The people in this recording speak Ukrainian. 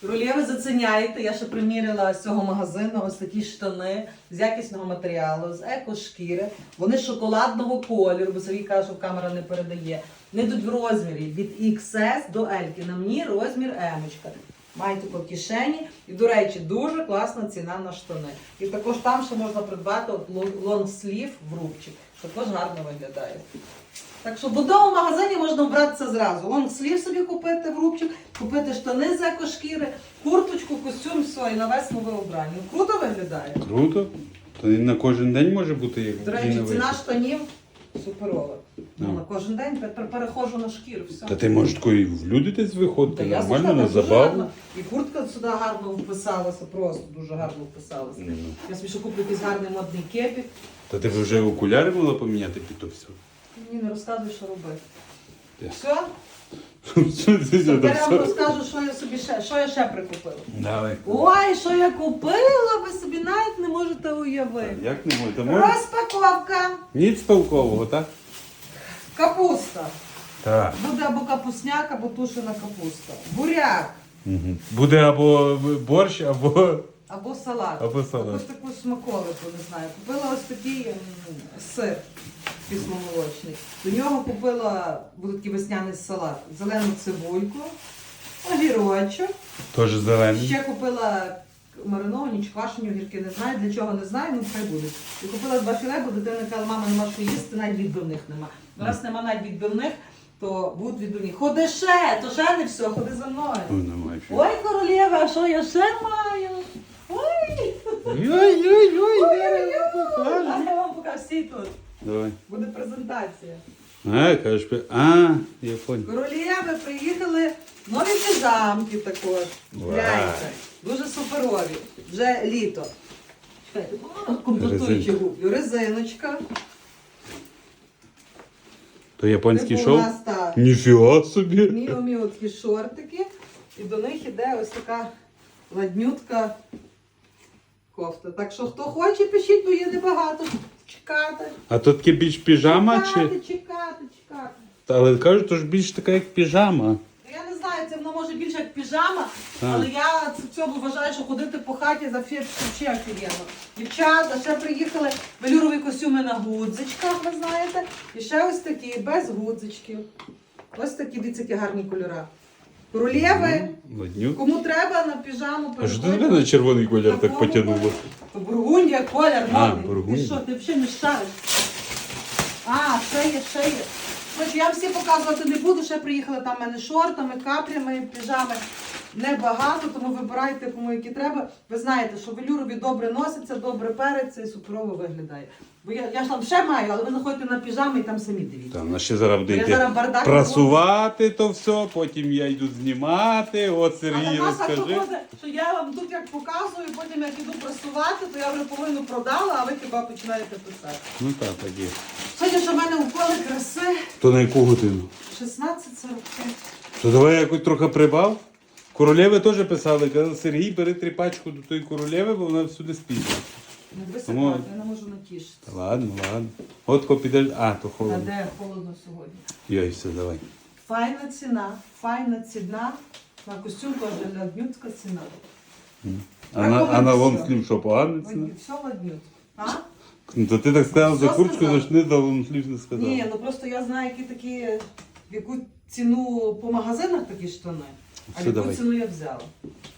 Королєви заценяєте, я ще примірила з цього магазину ось такі штани з якісного матеріалу, з екошкіри. Вони шоколадного кольору, бо каже, що камера не передає. Вони йдуть в розмірі від XS до L. На мені розмір Емочка. Маєте по кишені. І, до речі, дуже класна ціна на штани. І також там ще можна придбати лонгслів в рубчик. Також гарно виглядає. Так що в одному магазині можна вбратися зразу. Лонгслів собі купити в рубчик, купити штани з екошкіри, курточку, костюм, все, і на весну ви обрані. Ну, Круто виглядає. Круто. То і на кожен день може бути як До речі, ціна штанів суперова. Ну, Ну. на кожен день тепер перехожу на шкіру. Все. Та ти можеш такої в люди десь Та виходити, я нормально, на дуже забаву. гарно. І куртка сюди гарно вписалася, просто дуже гарно вписалася. Ну. Я собі ще куплю якийсь гарний модний кепік. Та ти вже окуляри могла поміняти під то все. Мені не розказуй, що робити. Все? Я вам розкажу, що я собі ще, що я ще прикупила. Давай. Ой, що я купила, ви собі навіть не можете уявити. Як не може? Та може? Розпаковка. Ніц толкового, так? Капуста. Так. Буде або капусняк, або тушена капуста. Буряк. Угу. Буде або борщ, або. Або салат. Або салат. Якусь таку смаколику, не знаю. Купила ось такий м, сир кисломолочний. До нього купила буде такий весняний салат. Зелену цибульку, огірочок. Теж зелений. Ще купила мариновані чи квашені огірки, не знаю, для чого не знаю, ну хай будуть. І купила два філе, бо дитина каже, мама нема що їсти, навіть відбивних нема. Ну, Раз нема навіть відбивних, то будуть відбивні. Ходи ще, то ще не все, ходи за мною. Немає. Ой, королєва, а що я ще маю? Ой! Ой-ой-ой, А я вам покажу всі тут. Давай. Буде презентація. А, кажеш, а, я понял. Королєви приїхали нові піжамки також. Гляньте. Дуже суперові. Вже літо. Чекайте, о, комплектуючі гублю. Резиночка. То японський Типу у шоу? нас так. Ніфіга собі. Міло-міло такі шортики. І до них іде ось така ладнютка кофта. Так що хто хоче, пишіть, бо є небагато. Чекати. А то таке більш піжама чи. Чекати, чекати, чекати. Але кажуть, то ж більш така як піжама. Ну, Я не знаю, це воно може більше як піжама, Так. але я в цьому вважаю, що ходити по хаті за всі взагалі офігенно. Дівчата ще приїхали велюрові костюми на гудзичках, ви знаєте. І ще ось такі, без гудзичків. Ось такі, дивіться, які гарні кольори. Королєви, Ладню. кому треба на піжаму, А що ти тебе на червоний колір так потягнуло? То Бургундія, колір А, бургундія. Ти що, ти взагалі не шариш? А, ще є, ще є. Слухай, я всі показувати не буду, ще приїхали там в мене шортами, капрями, піжами. Небагато, тому вибирайте, кому які треба. Ви знаєте, що велюрові добре носиться, добре переться і суперово виглядає. Бо я, я ж там ще маю, але ви заходите на піжами і там самі дивіться. Там на ще зараз буде Я йти зараз бардак прасувати то все, потім я йду знімати. От Але Сергій нас так розкажи. виходить, що я вам тут як показую, потім як іду прасувати, то я вже половину продала, а ви хіба починаєте писати. Ну так, так є. Сьогодні, що в мене уколи краси То на яку годину? 16.45. То давай якось трохи прибав. Королеви теж писали, казали, Сергій, бери тріпачку до тої королеви, бо вона всюди спить. Не Тому- висипати, я не можу натішитися. Та ладно, ладно. От підеш. А, то А холодно. де холодно сьогодні? Йой, все, давай. Файна ціна, файна ціна. На костюм теж ладнютська ціна. А на, а на лонслів що погано ціна? Ладню- Все ладнют. А? Ну, то ти так сказав за Що куртку, сказав? за шни, за лонслів не сказав. Ні, ну просто я знаю, які такі, в яку ціну по магазинах такі штани, а Все, давай. Віцину я взяла.